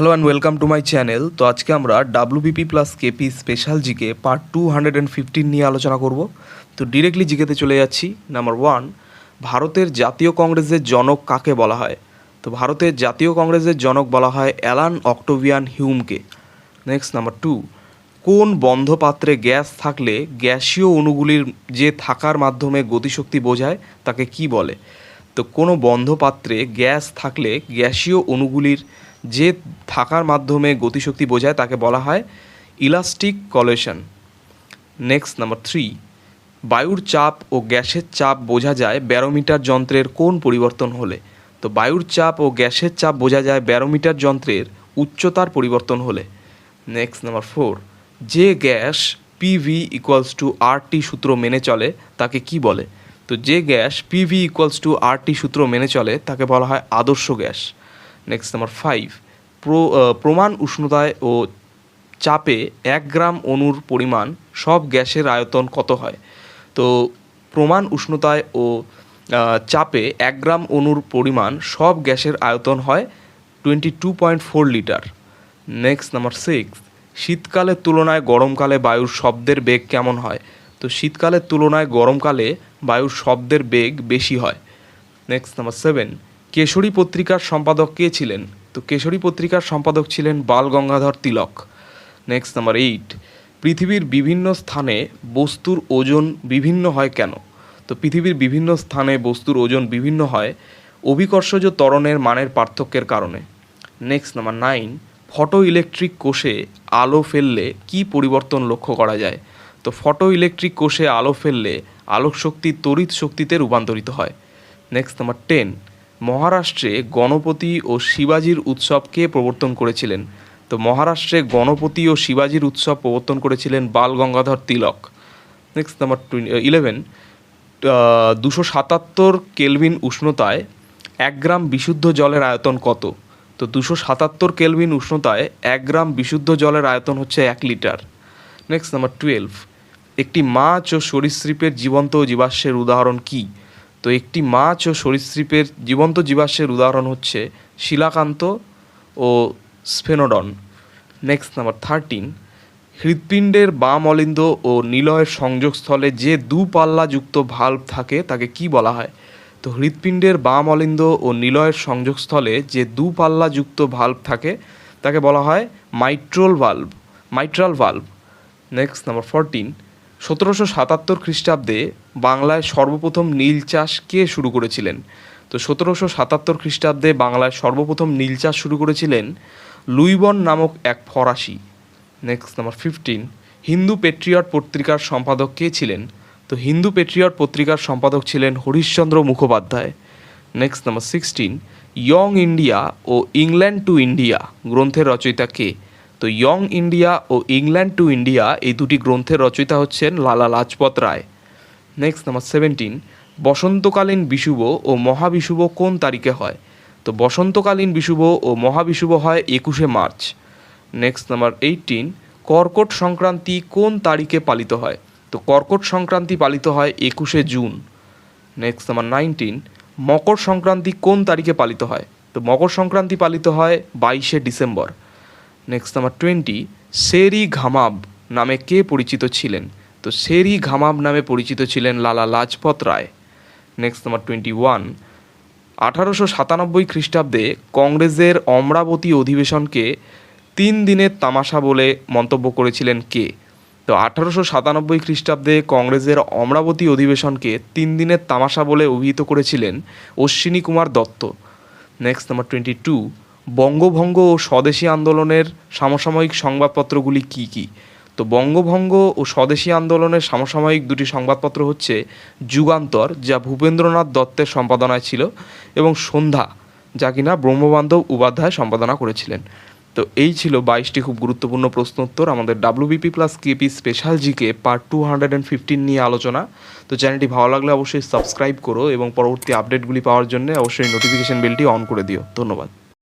Hello and welcome to my channel তো আজকে আমরা WBP plus KP special GK part two hundred and fifteen নিয়ে আলোচনা করব। তো ডিরেক্টলি জিকেতে চলে যাচ্ছি। নাম্বার ওয়ান ভারতের জাতীয় কংগ্রেসের জনক কাকে বলা হয়? তো ভারতের জাতীয় কংগ্রেসের জনক বলা হয় অ্যালান অক্টোভিয়ান হিউমকে। নেক্সট নাম্বার টু কোন বন্ধ পাত্রে গ্যাস থাকলে গ্যাসীয় অণুগুলির যে থাকার মাধ্যমে গতিশক্তি বোঝায়, তাকে কি বলে? তো কোনো বন্ধ পাত্রে গ্যাস থাকলে গ্যাসীয় অণুগুলির যে থাকার মাধ্যমে গতিশক্তি বোঝায় তাকে বলা হয় elastic collision next number three বায়ুর চাপ ও গ্যাসের চাপ বোঝা যায় ব্যারোমিটার যন্ত্রের কোন পরিবর্তন হলে। তো বায়ুর চাপ ও গ্যাসের চাপ বোঝা যায় ব্যারোমিটার যন্ত্রের উচ্চতার পরিবর্তন হলে। নেক্সট নাম্বার ফোর যে gas PV equals to RT সূত্র মেনে চলে তাকে কি বলে? তো যে gas PV equals to RT সূত্র মেনে চলে তাকে বলা হয় আদর্শ গ্যাস। নেক্সট নাম্বার ফাইভ প্রমাণ উষ্ণতায় ও চাপে এক গ্রাম অণুর পরিমাণ সব গ্যাসের আয়তন কত হয়? তো প্রমাণ উষ্ণতায় ও চাপে এক গ্রাম অণুর পরিমাণ সব গ্যাসের আয়তন হয় twenty two point four litre next number six শীতকালের তুলনায় গরমকালে বায়ুর শব্দের বেগ কেমন হয়? তো শীতকালের তুলনায় গরমকালে বায়ুর শব্দের বেগ বেশি হয়। নেক্সট নাম্বার সেভেন কেশরী পত্রিকার সম্পাদক কে ছিলেন? তো কেশরী পত্রিকার সম্পাদক ছিলেন Bal Gangadhar Tilak. Next number eight পৃথিবীর বিভিন্ন স্থানে বস্তুর ওজন বিভিন্ন হয় কেন? তো পৃথিবীর বিভিন্ন স্থানে বস্তুর ওজন বিভিন্ন হয় অভিকর্ষজ ত্বরণের মানের পার্থক্যের কারণে। Next number nine photo electric কোষে আলো ফেললে কি পরিবর্তন লক্ষ্য করা যায়? তো ফটো ইলেকট্রিক কোষে আলো ফেললে আলোক শক্তি তড়িৎ শক্তিতে রূপান্তরিত হয়। নেক্সট নাম্বার টেন মহারাষ্ট্রে গণপতি ও শিবাজির উৎসবকে প্রবর্তন করেছিলেন। তো মহারাষ্ট্রে গণপতি ও শিবাজির উৎসব প্রবর্তন করেছিলেন Bal Gangadhar Tilak. Next number eleven দুশো সাতাত্তর কেলভিন উষ্ণতায় এক গ্রাম বিশুদ্ধ জলের আয়তন কত? তো দুশো সাতাত্তর কেলভিন উষ্ণতায় এক গ্রাম বিশুদ্ধ জলের আয়তন হচ্ছে এক লিটার। নেক্সট নাম্বার টুয়েলভ একটি মাছ ও সরীসৃপের জীবন্ত জীবাশ্মের উদাহরণ কি? তো একটি মাছ ও সরীসৃপের জীবন্ত জীবাশ্মের উদাহরণ হচ্ছে শিলাকান্ত ও স্ফেনোডন। নেক্সট নাম্বার থার্টিন হৃৎপিণ্ডের বাম অলিন্দ ও নিলয়ের সংযোগস্থলে যে দু পাল্লাযুক্ত ভাল্ব থাকে, তাকে কি বলা হয়? তো হৃৎপিণ্ডের বাম অলিন্দ ও নিলয়ের সংযোগস্থলে যে দু পাল্লাযুক্ত ভাল্ব থাকে, তাকে বলা হয় mitral valve mitral valve next number fourteen সতেরোশো সাতাত্তর খ্রিস্টাব্দে বাংলায় সর্বপ্রথম নীল চাষ কে শুরু করেছিলেন? তো সতেরোশো সাতাত্তর খ্রিস্টাব্দে বাংলায় সর্বপ্রথম নীল চাষ শুরু করেছিলেন লুইবন নামক এক ফরাসি। Next number fifteen Hindu Patriot পত্রিকার সম্পাদক কে ছিলেন? তো হিন্দু পেট্রিয়ট পত্রিকার সম্পাদক ছিলেন Harishchandra Mukhopadhyay. Next number sixteen Young India O England to India গ্রন্থের রচয়িতা কে? তো ইয়ং ইন্ডিয়া ও ইংল্যান্ড টু ইন্ডিয়া এই দুটি গ্রন্থের রচয়িতা হচ্ছেন Lala Lajpat Rai. Next number seventeen বসন্তকালীন বিষুব ও মহাবিষুব কোন তারিখে হয়? তো বসন্তকালীন বিষুব ও মহাবিষুব হয় একুশে মার্চ। নেক্সট নাম্বার এইটিন কর্কট সংক্রান্তি কোন তারিখে পালিত হয়? তো কর্কট সংক্রান্তি পালিত হয় একুশে June. Next number nineteen Makar Sankranti কোন তারিখে পালিত হয়? তো মকর সংক্রান্তি পালিত হয় বাইশে ডিসেম্বর। নেক্সট নাম্বার টোয়েন্টি শেরি ঘামাব নামে কে পরিচিত ছিলেন? তো শেরি ঘামাব নামে পরিচিত ছিলেন Lala Lajpat Rai. Next number twenty one আঠারোশো সাতানব্বই খ্রিস্টাব্দে কংগ্রেসের অমরাবতী অধিবেশনকে তিন দিনের তামাশা বলে মন্তব্য করেছিলেন কে? তো আঠারোশো সাতানব্বই খ্রিস্টাব্দে কংগ্রেসের অমরাবতী অধিবেশনকে তিন দিনের তামাশা বলে অভিহিত করেছিলেন Ashwini Kumar Dutta. Next number twenty two বঙ্গভঙ্গ ও স্বদেশী আন্দোলনের সমসাময়িক সংবাদপত্রগুলি কী কী? তো বঙ্গভঙ্গ ও স্বদেশী আন্দোলনের সমসাময়িক দুটি সংবাদপত্র হচ্ছে যুগান্তর, যা ভূপেন্দ্রনাথ দত্তের সম্পাদনায় ছিল, এবং সন্ধ্যা, যা কিনা ব্রহ্মবান্ধব উপাধ্যায় সম্পাদনা করেছিলেন। তো এই ছিল বাইশটি খুব গুরুত্বপূর্ণ প্রশ্ন উত্তর আমাদের WBP plus KP special GK part two hundred and fifteen নিয়ে আলোচনা। তো চ্যানেলটি ভালো লাগলে অবশ্যই সাবস্ক্রাইব করো এবং পরবর্তী আপডেটগুলি পাওয়ার জন্য অবশ্যই নোটিফিকেশন বেলটি অন করে দিও। ধন্যবাদ।